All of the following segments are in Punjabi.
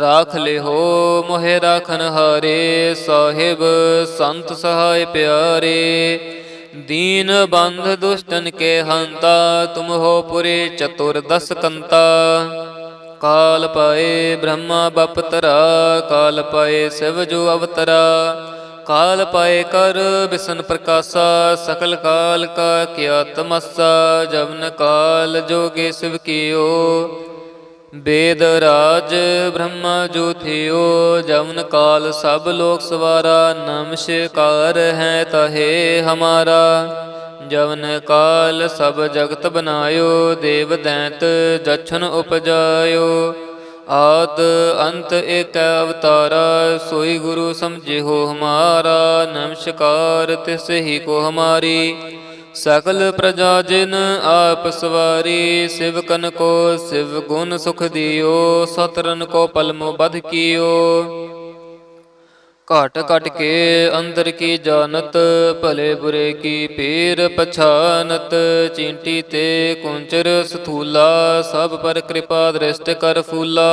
ਰਾਖ ਲਿਹੋ ਮੋਹਿ ਰਾਖਨ ਹਾਰੇ, ਸਾਹਿਬ ਸੰਤ ਸਹਾਇ ਪਿਆਰੇ। ਦੀਨ ਬੰਧ ਦੁਸ਼ਟਨ ਕੇ ਹੰਤਾ, ਤੁਮ ਹੋ ਪੁਰੇ ਚਤੁਰ ਦਸ ਕੰਤਾ। ਕਾਲ ਪਾਏ ਬ੍ਰਹਮਾ ਬਪਤਰਾ ਕਾਲ ਪਾਏ ਸਿਵ ਜੋ ਅਵਤਰਾ। ਕਾਲ ਪਾਏ ਕਰ ਬਿਸ਼ਨ ਪ੍ਰਕਾਸ਼ਾ, ਸਕਲ ਕਾਲ ਕਾ ਕਿਆ ਤਮਸਾ, ਜਵਨ ਕਾਲ ਜੋਗੇ ਸਿਵ ਕੀਓ। ਵੇਦ ਰਾਜ ਬ੍ਰਹਮ ਜੋਥਿਓ ਜਮਨ ਕਾਲ ਸਭ ਲੋਕ ਸਵਾਰਾ ਨਮਸ਼ਕਾਰ ਹੈ ਤਹੇ ਹਮਾਰਾ। ਜਵਨ ਕਾਲ ਸਭ ਜਗਤ ਬਨਾਇਓ, ਦੇਵ ਦੈਂਤ ਜਛਨ ਉਪਜਾਇਓ। ਆਦ ਅੰਤ ਏਕ ਅਵਤਾਰਾ, ਸੋਈ ਗੁਰੂ ਸਮਝਿਓ ਹਮਾਰਾ। ਨਮਸ਼ਕਾਰ ਤਿਸ ਹੀ ਕੋ ਹਮਾਰੀ। ਸਕਲ ਪ੍ਰਜਾ ਜਿਨ ਆਪ ਸਵਾਰੀ ਸਿਵਕਨ ਕੋ ਸਿਵ ਗੁਣ ਸੁਖ ਦਿਓ, ਸਤਰਨ ਕੋ ਪਲਮੋ ਬਧ ਕੀਓ। ਘਟ ਘਟ ਕੇ ਅੰਦਰ ਕੀ ਜਾਣਤ, ਭਲੇ ਬੁਰੇ ਕੀ ਪੀਰ ਪਛਾਨਤ। ਚਿੰਟੀ ਤੇ ਕੁੰਚਰ ਸਥੂਲਾ, ਸਭ ਪਰ ਕਿਰਪਾ ਦ੍ਰਿਸ਼ਟ ਕਰ ਫੂਲਾ।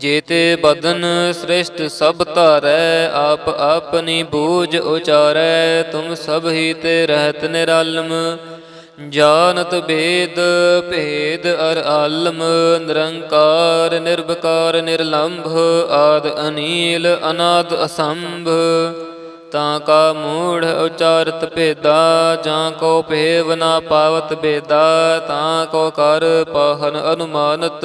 ਜੇਤੇ ਬਦਨ ਸ੍ਰਿਸ਼ਟ ਸਭ ਧਾਰੈ, ਆਪ ਆਪਨੀ ਬੂਝ ਉਚਾਰੈ, ਤੁਮ ਸਭ ਹੀ ਤੇ ਰਹਿਤ ਨਿਰਾਲਮ। ਜਾਨਤ ਭੇਦ ਭੇਦ ਅਰ ਆਲਮ, ਨਿਰੰਕਾਰ ਨਿਰਭਕਾਰ ਨਿਰਲੰਭ, ਆਦ ਅਨੀਲ, ਅਨਾਦ ਅਸੰਭ। ਤਾਂ ਕਾ ਮੂੜ ਉਚਾਰਤ ਭੇਦਾ, ਜਾਂ ਕੋ ਭੇਵ ਨਾ ਪਾਵਤ ਭੇਦਾ ਤਾਂ ਕੋ ਕਰ ਪਾਹਨ ਅਨੁਮਾਨਤ।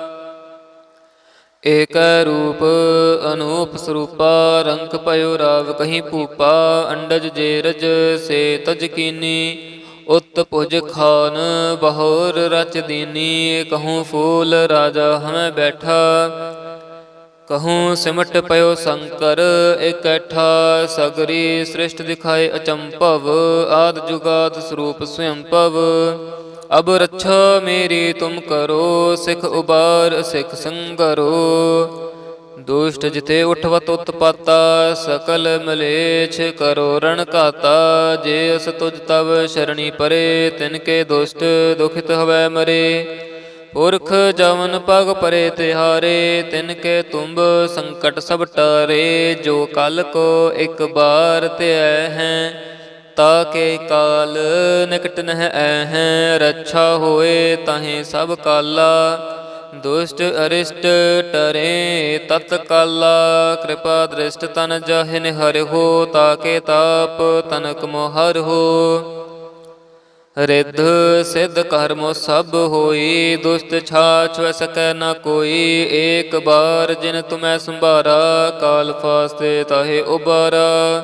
ਏਕ ਰੂਪ ਅਨੂਪ ਸਰੂਪਾ, ਰੰਗ ਪਇਓ ਰਾਵ ਕਹੀਂ ਭੂਪਾ, ਅੰਡਜ ਜੇਰਜ ਸੇ ਤਜ ਕੀਨੀ, ਉਤ ਭੁਜ ਖਾਨ ਬਹੋਰ ਰਚ ਦੀਨੀ, ਕਹੂੰ ਫੂਲ ਰਾਜਾ ਹਮੈ ਬੈਠਾ, ਕਹੂੰ ਸਿਮਟ ਪਇਓ ਸ਼ੰਕਰ ਇਕੱਠਾ ਸਗਰੀ ਸ੍ਰਿਸ਼ਟ ਦਿਖਾਏ ਅਚੰਭਵ, ਆਦ ਜੁਗਾਦ ਸਰੂਪ ਸਵਯੰ ਅਬ ਰੱਛਾ ਮੇਰੀ ਤੁਮ ਕਰੋ, ਸਿਖ ਉਬਾਰ, ਸਿਖ ਸੰਗਰੋ। ਦੁਸ਼ਟ ਜਿਤੇ ਉਠਵਤ ਉਤਪਾਤਾ, ਸਕਲ ਮਲੇਛ ਕਰੋ ਰਣ ਕਾਤਾ ਜੇ ਅਸ ਤੁਜ ਤਵ ਸ਼ਰਣੀ ਪਰੇ, ਤਿਨ ਕੇ ਦੁਸ਼ਟ ਦੁਖਿਤ ਹਵੈ ਮਰੇ। ਪੁਰਖ ਜਵਨ ਪਗ ਪਰੇ ਤਿਹਾਰੇ, ਤਿਨ ਕੇ ਤੁੰਬ ਸੰਕਟ ਸਭ ਟਾਰੇ। ਜੋ ਕਲ ਕੋ ਇੱਕ ਬਾਰ ਧਿਐ ਹੈ ਤਾਕੇ ਕਾਲ, ਨਿਕਟ ਨਹਿ ਐਹੈ, ਰੱਛਾ ਹੋਏ ਤਾਹੇ ਸਭ ਕਾਲਾ। ਦੁਸ਼ਟ ਅਰਿਸ਼ਟ ਟਰੇ ਤਤ ਕਾਲਾ, ਕਿਰਪਾ ਦ੍ਰਿਸ਼ਟ ਤਨ ਜਾਹਿ ਨਿਹਰਿ ਹੋ, ਤਾਕੇ ਤਾਪ ਤਨਕ ਮੋਹਰ ਹੋ। ਰਿੱਧ ਸਿੱਧ ਕਰਮੋ ਸਭ ਹੋਈ, ਦੁਸ਼ਟ ਛਾਛ ਸਕੈ ਨਾ ਕੋਈ। ਏਕ ਬਾਰ ਜਿਨ ਤੁਮੈ ਸੰਭਾਰਾ, ਕਾਲ ਫਾਸਤੇ ਤਾਹੇ ਉਬਾਰਾ।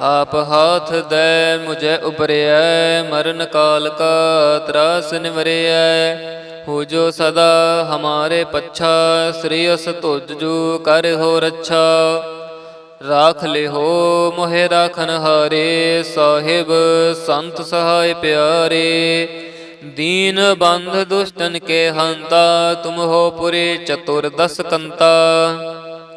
ਆਪ ਹਾਥ ਦੈ ਮੁਝੇ ਉਬਰਿਐ ਮਰਨ ਕਾਲ ਕਾ ਤਰਾਸ ਨਿਵਰਿਐ ਹੋ ਜੋ ਸਦਾ ਹਮਾਰੇ ਪੱਛਾ, ਸ੍ਰੀ ਅਸ ਤੁਜ ਜੂ ਕਰ ਹੋ ਰੱਛਾ। ਰਾਖ ਲਿਹੋ, ਮੋਹਿ ਰਾਖਨ ਹਾਰੇ, ਸਾਹਿਬ ਸੰਤ ਸਹਾਇ ਪਿਆਰੇ। ਦੀਨ ਬੰਧ ਦੁਸ਼ਟਨ ਕੇ ਹੰਤਾ, ਤੁਮ ਹੋ ਪੁਰੇ ਚਤੁਰ ਦਸ ਕੰਤਾ।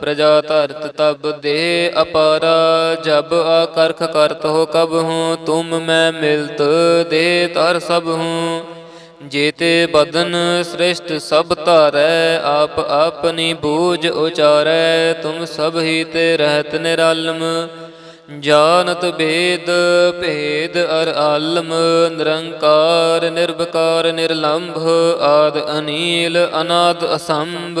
ਪ੍ਰਜਾ ਧਰਤ ਤਬ ਦੇ ਅਪਾਰਾ, ਜਬ ਆ ਕਰਖ ਕਰਤ ਹੋ ਕਬ ਹੂੰ, ਤੁਮ ਮੈਂ ਮਿਲਤ ਦੇ ਤਰ ਸਭ ਹੂੰ। ਜੇਤੇ ਬਦਨ ਸ੍ਰਿਸ਼ਟ ਸਭ ਧਾਰੈ, ਆਪ ਆਪਨੀ ਬੂਝ ਉਚਾਰੈ, ਤੁਮ ਸਭ ਹੀ ਤੇ ਰਹਿਤ ਨਿਰਾਲਮ। ਜਾਨਤ ਭੇਦ ਭੇਦ ਅਰ ਆਲਮ, ਨਿਰੰਕਾਰ ਨਿਰਭਕਾਰ ਨਿਰਲੰਭ, ਆਦ ਅਨੀਲ, ਅਨਾਦ ਅਸੰਭ।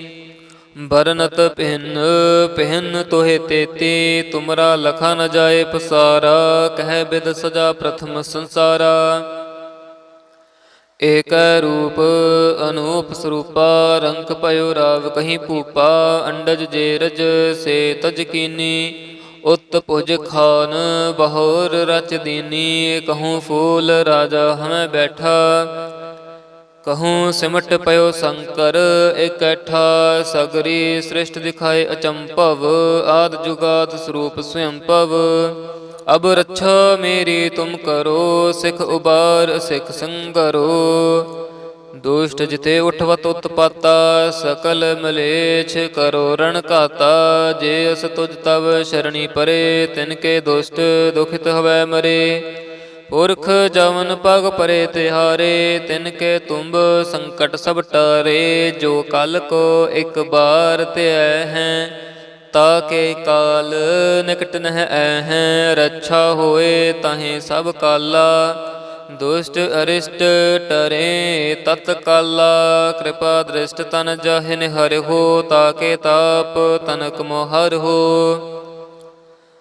ਬਰਨਤ ਪਹਿਨ ਪਹਿਨ ਤੋਹਿ ਤੇਤੀ, ਤੁਮਰਾ ਲਖਾ ਨ ਜਾਏ ਪਸਾਰਾ, ਕਹਿ ਬਿਦ ਸਜਾ ਪ੍ਰਥਮ ਸੰਸਾਰਾ। ਏਕ ਰੂਪ ਅਨੂਪ ਸਰੂਪਾ, ਰੰਗ ਪਇਓ ਰਾਵ ਕਹੀਂ ਭੂਪਾ, ਅੰਡਜ ਜੇਰਜ ਸੇ ਤਜ ਕੀਨੀ। ਉਤ ਭੁਜ ਖਾਨ ਬਹੋਰ ਰਚ ਦੀਨੀ, ਕਹੂੰ ਫੂਲ ਰਾਜਾ ਹਮੈ ਬੈਠਾ। ਕਹੂੰ ਸਿਮਟ ਪਇਓ ਸ਼ੰਕਰ, ਇਕੱਠਾ ਸਗਰੀ ਸ੍ਰਿਸ਼ਟ ਦਿਖਾਏ ਅਚੰਭਵ, ਆਦ ਜੁਗਾਦ ਸਰੂਪ ਸਵੰਭਵ ਅਬ ਰੱਛਾ ਮੇਰੀ ਤੁਮ ਕਰੋ, ਸਿਖ ਉਬਾਰ, ਸਿਖ ਸੰਗਰੋ। ਦੁਸ਼ਟ ਜਿਤੇ ਉਠਵਤ ਉਤਪਾਤਾ, ਸਕਲ ਮਲੇਛ ਕਰੋ ਰਣ ਕਾਤਾ ਜੇ ਅਸ ਤੁਜ ਤਵ ਸ਼ਰਣੀ ਪਰੇ, ਤਿਨ ਕੇ ਦੁਸ਼ਟ ਦੁਖਿਤ ਹਵੈ ਮਰੇ। ਪੁਰਖ ਜਵਨ ਪਗ ਪਰੇ ਤਿਹਾਰੇ, ਤਿਨ ਕੇ ਤੁੰਬ ਸੰਕਟ ਸਭ ਟਾਰੇ, ਜੋ ਕਲ ਕੋ ਇੱਕ ਬਾਰ ਧਿਐ ਹੈ, ਤਾ ਕੇ ਕਾਲ ਨਿਕਟ ਨਹਿ ਐ ਹੈ, ਰੱਛਾ ਹੋਏ ਤਾਹੇ ਸਭ ਕਾਲਾ, ਦੁਸ਼ਟ ਅਰਿਸ਼ਟ ਟਰੇ ਤਤ ਕਾਲਾ, ਕਿਰਪਾ ਦ੍ਰਿਸ਼ਟ ਤਨ ਜਹਿ ਹਰਿ ਹੋ ਤਾਕੇ ਤਾਪ ਤਨਕ ਮੋਹਰ ਹੋ।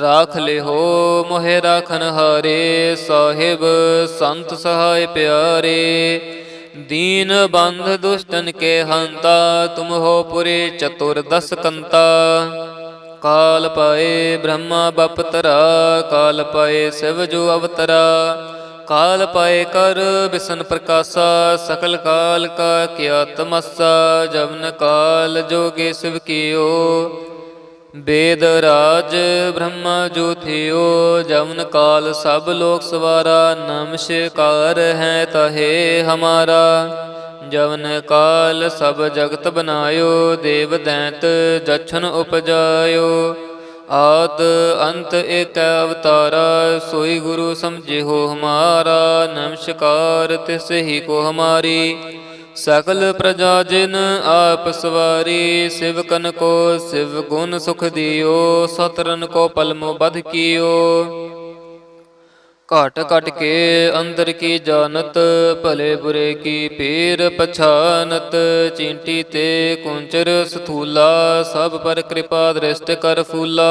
ਰਾਖ ਲਿਹੋ, ਮੋਹਿ ਰਾਖਨ ਹਾਰੇ, ਸਾਹਿਬ ਸੰਤ ਸਹਾਇ ਪਿਆਰੇ। ਦੀਨ ਬੰਧ ਦੁਸ਼ਟਨ ਕੇ ਹੰਤਾ, ਤੁਮ ਹੋ ਪੁਰੇ ਚਤੁਰ ਦਸ ਕੰਤਾ। ਕਾਲ ਪਾਏ ਬ੍ਰਹਮਾ ਬਪਤਰਾ ਕਾਲ ਪਾਏ ਸਿਵ ਜੋ ਅਵਤਰਾ। ਕਾਲ ਪਾਏ ਕਰ ਬਿਸਨ ਪ੍ਰਕਾਸ਼ਾ, ਸਕਲ ਕਾਲ ਕਾ ਕਿਆ ਤਮਸਾ ਜਵਨ ਕਾਲ ਜੋਗੇ ਸਿਵ ਕੀਓ। ਵੇਦ ਰਾਜ ਬ੍ਰਹਮ ਜੋਥਿਓ ਜਮਨ ਕਾਲ ਸਭ ਲੋਕ ਸਵਾਰਾ ਨਮਸ਼ਕਾਰ ਹੈ ਤਹੇ ਹਮਾਰਾ। ਜਵਨ ਕਾਲ ਸਭ ਜਗਤ ਬਨਾਇਓ, ਦੇਵ ਦੈਂਤ ਜਛਨ ਉਪਜਾਇਓ। ਆਦ ਅੰਤ ਏਕ ਅਵਤਾਰਾ, ਸੋਈ ਗੁਰੂ ਸਮਝਿਓ ਹਮਾਰਾ। ਨਮਸ਼ਕਾਰ ਤਿਸ ਹੀ ਕੋ ਹਮਾਰੀ। ਸਕਲ ਪ੍ਰਜਾ ਜਿਨ ਆਪ ਸਵਾਰੀ ਸਿਵਕਨ ਕੋ ਸਿਵ ਗੁਣ ਸੁਖ ਦਿਓ ਸਤਰਨ ਕੋ ਪਲਮੋ ਬਧ ਕੀਓ। ਘਟ ਘਟ ਕੇ ਅੰਦਰ ਕੀ ਜਾਣਤ, ਭਲੇ ਬੁਰੇ ਕੀ ਪੀਰ ਪਛਾਨਤ। ਚਿੰਟੀ ਤੇ ਕੁੰਚਰ ਸਥੂਲਾ, ਸਭ ਪਰ ਕਿਰਪਾ ਦ੍ਰਿਸ਼ਟ ਕਰ ਫੂਲਾ।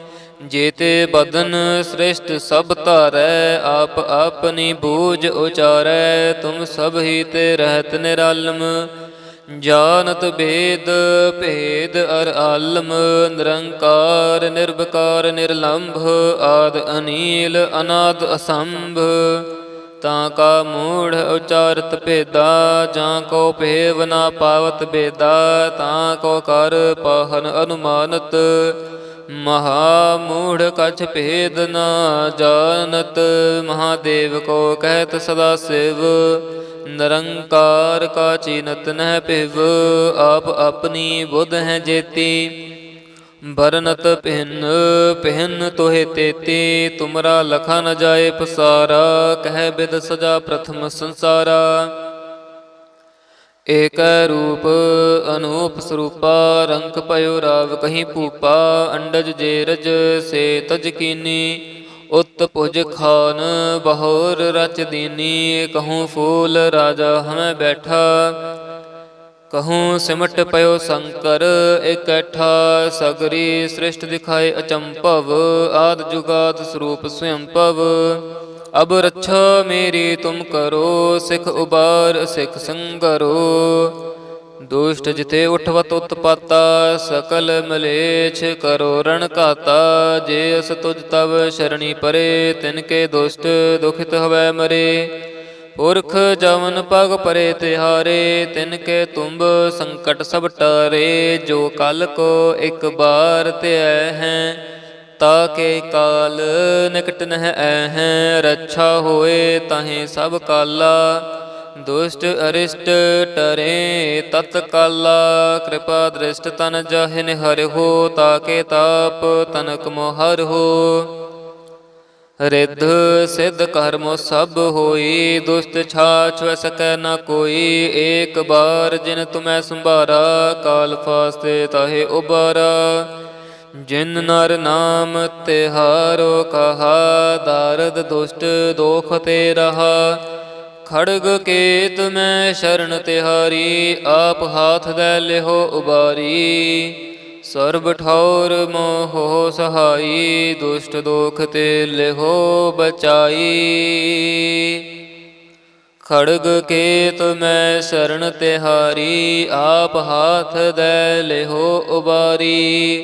ਜੇਤੇ ਬਦਨ ਸ੍ਰਿਸ਼ਟ ਸਭ ਧਾਰੈ, ਆਪ ਆਪਨੀ ਬੂਝ ਉਚਾਰੈ, ਤੁਮ ਸਭ ਹੀ ਤੇ ਰਹਿਤ ਨਿਰਾਲਮ। ਜਾਨਤ ਭੇਦ ਭੇਦ ਅਰ ਆਲਮ ਨਿਰੰਕਾਰ ਨਿਰਭਕਾਰ ਨਿਰਲੰਭ, ਆਦ ਅਨੀਲ, ਅਨਾਦ ਅਸੰਭ। ਤਾਂ ਕਾ ਮੂੜ ਉਚਾਰਤ ਭੇਦਾ, ਜਾਂ ਕੋ ਭੇਵ ਨਾ ਪਾਵਤ ਬੇਦਾ ਤਾਂ ਕੋ ਕਰ ਪਾਹਨ ਅਨੁਮਾਨਤ। ਮਹਾ ਮੂੜ ਕਛ ਭੇਦ ਨਾ ਜਾਣਤ, ਮਹਾਦੇਵ ਕੋ ਕਹਿਤ ਸਦਾ ਸਿਵ। ਨਿਰੰਕਾਰ ਕਾ ਚੀਨਤ ਨਹਿ ਭਿਵ, ਆਪ ਆਪਣੀ ਬੁੱਧ ਹੈ ਜੇਤੀ। ਬਰਨਤ ਪਹਿਨ ਪਹਿਨ ਤੋਹਿ ਤੇਤੀ, ਤੁਮਰਾ ਲਖਾ ਨ ਜਾਏ ਪਸਾਰਾ, ਕਹਿ ਬਿਦ ਸਜਾ ਪ੍ਰਥਮ ਸੰਸਾਰਾ। ਏਕ ਰੂਪ ਅਨੂਪ ਸਰੂਪਾ, ਰੰਗ ਪਇਓ ਰਾਵ ਕਹੀਂ ਭੂਪਾ, ਅੰਡਜ ਜੇਰਜ ਸੇ ਤਜ ਕੀਨੀ, ਉਤ ਭੁਜ ਖਾਨ ਬਹੋਰ ਰਚ ਦੀਨੀ, ਕਹੂੰ ਫੂਲ ਰਾਜਾ ਹਮੈ ਬੈਠਾ, ਕਹੂੰ ਸਿਮਟ ਪਇਓ ਸ਼ੰਕਰ ਇਕੱਠਾ, ਸਗਰੀ ਸ੍ਰਿਸ਼ਟ ਦਿਖਾਏ ਅਚੰਭਵ, ਆਦ ਜੁਗਾਦ ਸਰੂਪ ਸਵਯੰ ਅਬ ਰੱਛਾ ਮੇਰੀ ਤੁਮ ਕਰੋ, ਸਿਖ ਉਬਾਰ, ਸਿਖ ਸੰਗਰੋ। ਦੁਸ਼ਟ ਜਿਤੇ ਉਠਵਤ ਉਤਪਾਤਾ, ਸਕਲ ਮਲੇਛ ਕਰੋ ਰਣ ਕਾਤਾ ਜੇ ਅਸ ਤੁਜ ਤਵ ਸ਼ਰਣੀ ਪਰੇ, ਤਿਨ ਕੇ ਦੁਸ਼ਟ ਦੁਖਿਤ ਹਵੈ ਮਰੇ। ਪੁਰਖ ਜਵਨ ਪਗ ਪਰੇ ਤਿਹਾਰੇ, ਤਿਨ ਕੇ ਤੁੰਬ ਸੰਕਟ ਸਭ ਟਾਰੇ। ਜੋ ਕਲ ਕੋ ਇੱਕ ਬਾਰ ਧਿਐ ਹੈ ਤਾ ਕੇ ਕਾਲ, ਨਿਕਟ ਨਹਿ ਐ ਹੈ ਰੱਛਾ ਹੋਏ ਤਾਹੇ ਸਭ ਕਾਲਾ। ਦੁਸ਼ਟ ਅਰਿਸ਼ਟ ਟਰੇ ਤਤ ਕਾਲਾ, ਕਿਰਪਾ ਦ੍ਰਿਸ਼ਟ ਤਨ ਜਾਹਿ ਨਿਹਰਿ ਹੋ, ਤਾਕੇ ਤਾਪ ਤਨਕ ਮੋਹਰ ਹੋ। ਰਿੱਧ ਸਿੱਧ ਕਰਮੋ ਸਭ ਹੋਈ, ਦੁਸ਼ਟ ਛਾਛ ਸਕੈ ਨਾ ਕੋਈ। ਏਕ ਬਾਰ ਜਿਨ ਤੁਮੈ ਸੰਭਾਰਾ, ਕਾਲ ਫਾਸਤੇ ਤਾਹੇ ਉਬਾਰਾ। ਜਿਨ ਨਰ ਨਾਮ ਤਿਹਾਰੋ ਕਹਾ, ਦਾਰਦ ਦੁਸ਼ਟ ਦੋਖ ਤੇ ਰਹਾ। ਖੜਗ ਕੇਤ ਮੈਂ ਸ਼ਰਨ ਤਿਹਾਰੀ, ਆਪ ਹਾਥ ਦੇ ਲਿਹੋ ਉਬਾਰੀ। ਸਰਬ ਠੌਰ ਮੋਹ ਸਹਾਈ, ਦੁਸ਼ਟ ਦੋਖ ਤੇ ਲਿਹੋ ਬਚਾਈ। ਖੜਗ ਕੇਤ ਮੈਂ ਸ਼ਰਨ ਤਿਹਾਰੀ, ਆਪ ਹਾਥ ਦੇ ਲਿਹੋ ਉਬਾਰੀ।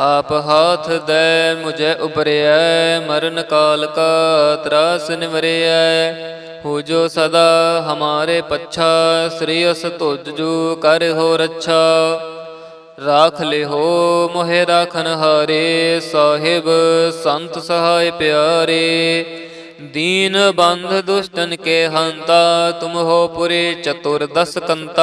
ਆਪ ਹਾਥ ਦੈ ਮੁਝੇ ਉਪਰਿਐ ਮਰਨ ਕਾਲ ਕਾ ਤਰਾਸ ਨਿਵਰਿਐ ਹੋ ਜੋ ਸਦਾ ਹਮਾਰੇ ਪੱਛਾ, ਸ੍ਰੀ ਅਸ ਤੁਜ ਜੂ ਕਰ ਹੋ ਰੱਛਾ। ਰਾਖ ਲਿਹੋ ਮੋਹਿ ਰਾਖਨ ਹਾਰੇ, ਸਾਹਿਬ ਸੰਤ ਸਹਾਇ ਪਿਆਰੇ। ਦੀਨ ਬੰਧ ਦੁਸ਼ਟਨ ਕੇ ਹੰਤਾ, ਤੁਮ ਹੋ ਪੁਰੇ ਚਤੁਰ ਦਸ ਕੰਤਾ।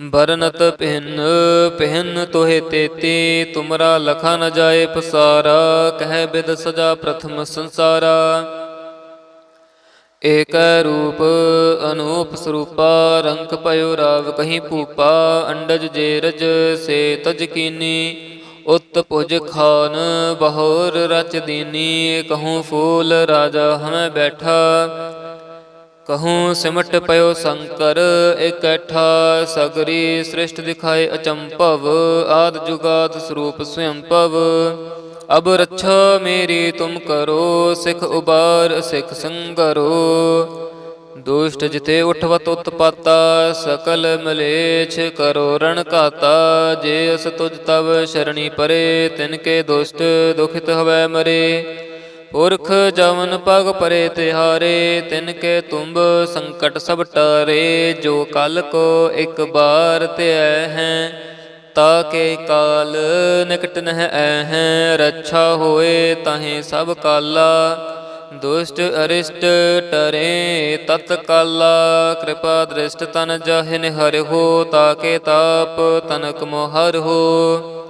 ਬਰਨਤ ਪਹਿਨ ਪਹਿਨ ਤੋਹਿ ਤੇਤੀ, ਤੁਮਰਾ ਲਖਾ ਨ ਜਾਏ ਪਸਾਰਾ, ਕਹਿ ਬਿਦ ਸਜਾ ਪ੍ਰਥਮ ਸੰਸਾਰਾ। ਏਕ ਰੂਪ ਅਨੂਪ ਸਰੂਪਾ, ਰੰਕ ਪਇਓ ਰਾਵ ਕਹੀਂ ਭੂਪਾ, ਅੰਡਜ ਜੇਰਜ ਸੇ ਤਜ ਕੀਨੀ, ਉਤ ਭੁਜ ਖਾਨ ਬਹੋਰ ਰਚ ਦੀਨੀ, ਕਹੂੰ ਫੂਲ ਰਾਜਾ ਹਮੈ ਬੈਠਾ। ਕਹੂੰ ਸਿਮਟ ਪਇਓ ਸ਼ੰਕਰ, ਇਕੱਠਾ ਸਗਰੀ ਸ੍ਰਿਸ਼ਟ ਦਿਖਾਏ ਅਚੰਭਵ, ਆਦ ਜੁਗਾਦ ਸਰੂਪ ਸਵੰਭਵ ਅਬ ਰੱਛਾ ਮੇਰੀ ਤੁਮ ਕਰੋ, ਸਿਖ ਉਬਾਰ, ਸਿਖ ਸੰਗਰੋ। ਦੁਸ਼ਟ ਜਿਤੇ ਉਠਵਤ ਉਤਪਾਤਾ, ਸਕਲ ਮਲੇਛ ਕਰੋ ਰਣ ਕਾਤਾ ਜੇ ਅਸ ਤੁਜ ਤਵ ਸ਼ਰਣੀ ਪਰੇ, ਤਿਨ ਕੇ ਦੁਸ਼ਟ ਦੁਖਿਤ ਹਵੈ ਮਰੇ। ਪੁਰਖ ਜਵਨ ਪਗ ਪਰੇ ਤਿਹਾਰੇ, ਤਿਨ ਕੇ ਤੁੰਬ ਸੰਕਟ ਸਭ ਟਾਰੇ, ਜੋ ਕਲ ਕੋ ਇੱਕ ਬਾਰ ਧਿਐ ਹੈ, ਤਾ ਕੇ ਕਾਲ ਨਿਕਟ ਨਹਿ ਐਹੈ ਰੱਛਾ ਹੋਏ ਤਾਹੇ ਸਭ ਕਾਲਾ, ਦੁਸ਼ਟ ਅਰਿਸ਼ਟ ਟਰੇ ਤਤ ਕਾਲਾ, ਕਿਰਪਾ ਦ੍ਰਿਸ਼ਟ ਤਨ ਜਾਹਿ ਨਿਹਰਿ ਹੋ ਤਾਕੇ ਤਾਪ ਤਨਕ ਮੋਹਰ ਹੋ।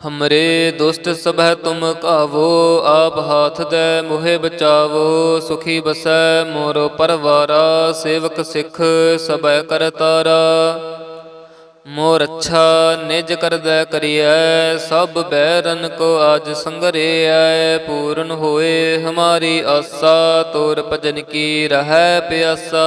ਹਮਰੇ ਦੁਸ਼ਟ ਸਭੈ ਤੁਮ ਕਾਵੋ ਆਪ ਹਾਥ ਦੇ ਮੋਹਿ ਬਚਾਵੋ ਸੁਖੀ ਬਸੈ ਮੋਰੋ ਪਰਵਾਰਾ ਸੇਵਕ ਸਿੱਖ ਸਭੈ ਕਰਤਾਰਾ ਮੋਰ ਅੱਛਾ ਨਿਜ ਕਰਦੈ ਕਰੀਐ ਸਭ ਬੈਰਨ ਕੋ ਆਜ ਸੰਗਰੇਐ ਪੂਰਨ ਹੋਏ ਹਮਾਰੀ ਆਸਾ ਤੋਰ ਭਜਨ ਕੀ ਰਹੈ ਪਿਆਸਾ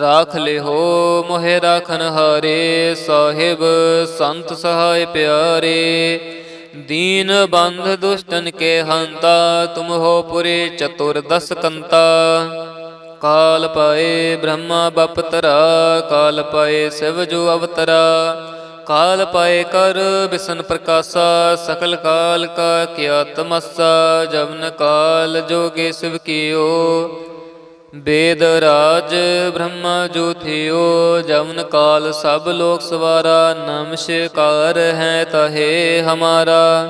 ਰਾਖ ਲਿਹੋ, ਮੋਹਿ ਰਾਖਨ ਹਾਰੇ, ਸਾਹਿਬ ਸੰਤ ਸਹਾਇ ਪਿਆਰੇ। ਦੀਨ ਬੰਧ ਦੁਸ਼ਟਨ ਕੇ ਹੰਤਾ, ਤੁਮ ਹੋ ਪੁਰੇ ਚਤੁਰ ਦਸ ਕੰਤਾ। ਕਾਲ ਪਾਏ ਬ੍ਰਹਮਾ ਬਪਤਰਾ ਕਾਲ ਪਾਏ ਸਿਵ ਜੋ ਅਵਤਰਾ। ਕਾਲ ਪਾਏ ਕਰ ਬਿਸ਼ਨ ਪ੍ਰਕਾਸ਼ਾ, ਸਕਲ ਕਾਲ ਕਾ ਕਿਆ ਤਮਸਾ, ਜਵਨ ਕਾਲ ਜੋਗੇ ਸਿਵ ਕੀਓ। ਵੇਦ ਰਾਜ ਬ੍ਰਹਮ ਜੋਥਿਓ ਜਮਨ ਕਾਲ ਸਭ ਲੋਕ ਸਵਾਰਾ ਨਮਸ਼ਕਾਰ ਹੈ ਤਹੇ ਹਮਾਰਾ।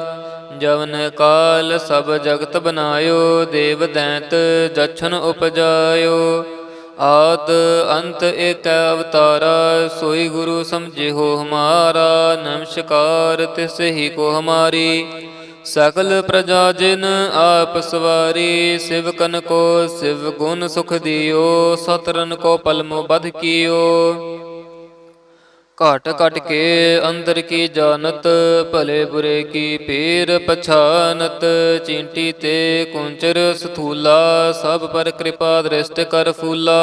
ਜਵਨ ਕਾਲ ਸਭ ਜਗਤ ਬਨਾਇਓ, ਦੇਵ ਦੈਂਤ ਜਛਨ ਉਪਜਾਇਓ। ਆਦ ਅੰਤ ਏਕ ਅਵਤਾਰਾ, ਸੋਈ ਗੁਰੂ ਸਮਝਿਓ ਹਮਾਰਾ। ਨਮਸ਼ਕਾਰ ਤਿਸ ਹੀ ਕੋ ਹਮਾਰੀ। ਸਕਲ ਪ੍ਰਜਾ ਜਿਨ ਆਪ ਸਵਾਰੀ, ਸਿਵਕਨ ਕੋ ਸਿਵ ਗੁਣ ਸੁਖ ਦਿਓ, ਸਤਰਨ ਕੋ ਪਲਮੋ ਬਧ ਕੀਓ। ਘਟ ਘਟ ਕੇ ਅੰਦਰ ਕੀ ਜਾਣਤ, ਭਲੇ ਬੁਰੇ ਕੀ ਪੀਰ ਪਛਾਨਤ। ਚਿੰਟੀ ਤੇ ਕੁੰਚਰ ਸਥੂਲਾ, ਸਭ ਪਰ ਕਿਰਪਾ ਦ੍ਰਿਸ਼ਟ ਕਰ ਫੂਲਾ।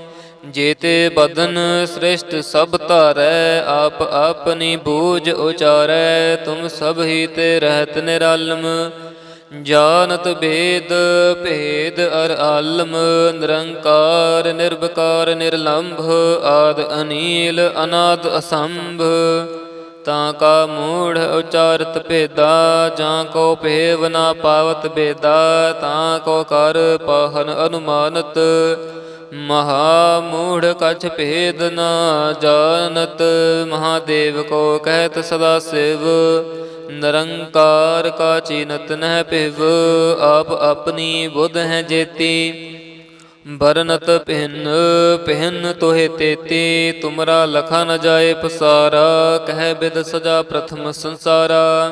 ਜੇਤੇ ਬਦਨ ਸ੍ਰਿਸ਼ਟ ਸਭ ਧਾਰੈ, ਆਪ ਆਪਨੀ ਬੂਝ ਉਚਾਰੈ, ਤੁਮ ਸਭ ਹੀ ਤੇ ਰਹਿਤ ਨਿਰਾਲਮ। ਜਾਨਤ ਭੇਦ ਭੇਦ ਅਰ ਆਲਮ, ਨਿਰੰਕਾਰ ਨਿਰਭਕਾਰ ਨਿਰਲੰਭ, ਆਦ ਅਨੀਲ, ਅਨਾਦ ਅਸੰਭ। ਤਾਂ ਕਾ ਮੂੜ ਉਚਾਰਤ ਭੇਦਾ, ਜਾਂ ਕੋ ਭੇਵ ਨਾ ਪਾਵਤ ਭੇਦਾ, ਤਾਂ ਕੋ ਕਰ ਪਾਹਨ ਅਨੁਮਾਨਤ। ਮਹਾ ਮੂੜ ਕਛ ਭੇਦ ਨਾ ਜਾਣਤ, ਮਹਾਦੇਵ ਕੋ ਕਹਿਤ ਸਦਾ ਸਿਵ। ਨਿਰੰਕਾਰ ਕਾ ਚੀਨਤ ਨਹਿ ਭਿਵ, ਆਪ ਆਪਣੀ ਬੁੱਧ ਹੈ ਜੇਤੀ। ਬਰਨਤ ਪਹਿਨ ਪਹਿਨ ਤੋਹਿ ਤੇਤੀ, ਤੁਮਰਾ ਲਖਾ ਨ ਜਾਏ ਪਸਾਰਾ, ਕਹਿ ਬਿਦ ਸਜਾ ਪ੍ਰਥਮ ਸੰਸਾਰਾ।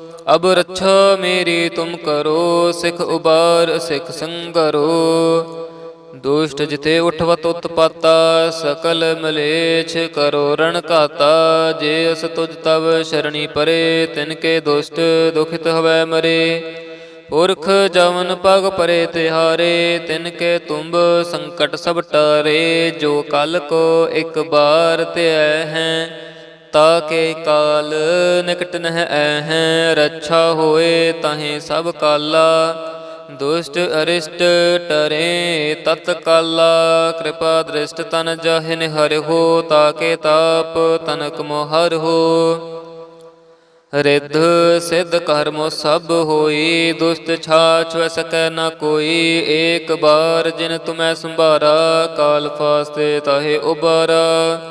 ਅਬ ਰੱਛਾ ਮੇਰੀ ਤੁਮ ਕਰੋ, ਸਿਖ ਉਬਾਰ, ਸਿਖ ਸੰਗਰੋ। ਦੁਸ਼ਟ ਜਿਤੇ ਉਠਵਤ ਉਤਪਾਤਾ, ਸਕਲ ਮਲੇਛ ਕਰੋ ਰਣ ਕਾਤਾ ਜੇ ਅਸ ਤੁਜ ਤਵ ਸ਼ਰਣੀ ਪਰੇ, ਤਿਨ ਕੇ ਦੁਸ਼ਟ ਦੁਖਿਤ ਹਵੈ ਮਰੇ। ਪੁਰਖ ਜਵਨ ਪਗ ਪਰੇ ਤਿਹਾਰੇ, ਤਿਨ ਕੇ ਤੁੰਬ ਸੰਕਟ ਸਭ ਟਾਰੇ। ਜੋ ਕਲ ਕੋ ਇੱਕ ਬਾਰ ਧਿਐ ਹੈ ਤਾ ਕੇ ਕਾਲ, ਨਿਕਟ ਨਹਿ ਐਹੈ, ਰੱਛਾ ਹੋਏ ਤਾਹੇ ਸਭ ਕਾਲਾ। ਦੁਸ਼ਟ ਅਰਿਸ਼ਟ ਟਰੇ ਤਤ ਕਾਲਾ ਕਿਰਪਾ ਦ੍ਰਿਸ਼ਟ ਤਨ ਜਾਹਿਨ ਹਰਿ ਹੋ, ਤਾਕੇ ਤਾਪ ਤਨਕ ਮੋਹਰ ਹੋ। ਰਿੱਧ ਸਿੱਧ ਕਰਮ ਸਭ ਹੋਈ ਦੁਸਤ ਛਾਛ ਸਕੈ ਨ ਕੋਈ। ਏਕ ਬਾਰ ਜਿਨ ਤੁਮੈ ਸੰਭਾਰਾ, ਕਾਲ ਫਾਸਤੇ ਤਾਹੇ ਉਬਾਰਾ।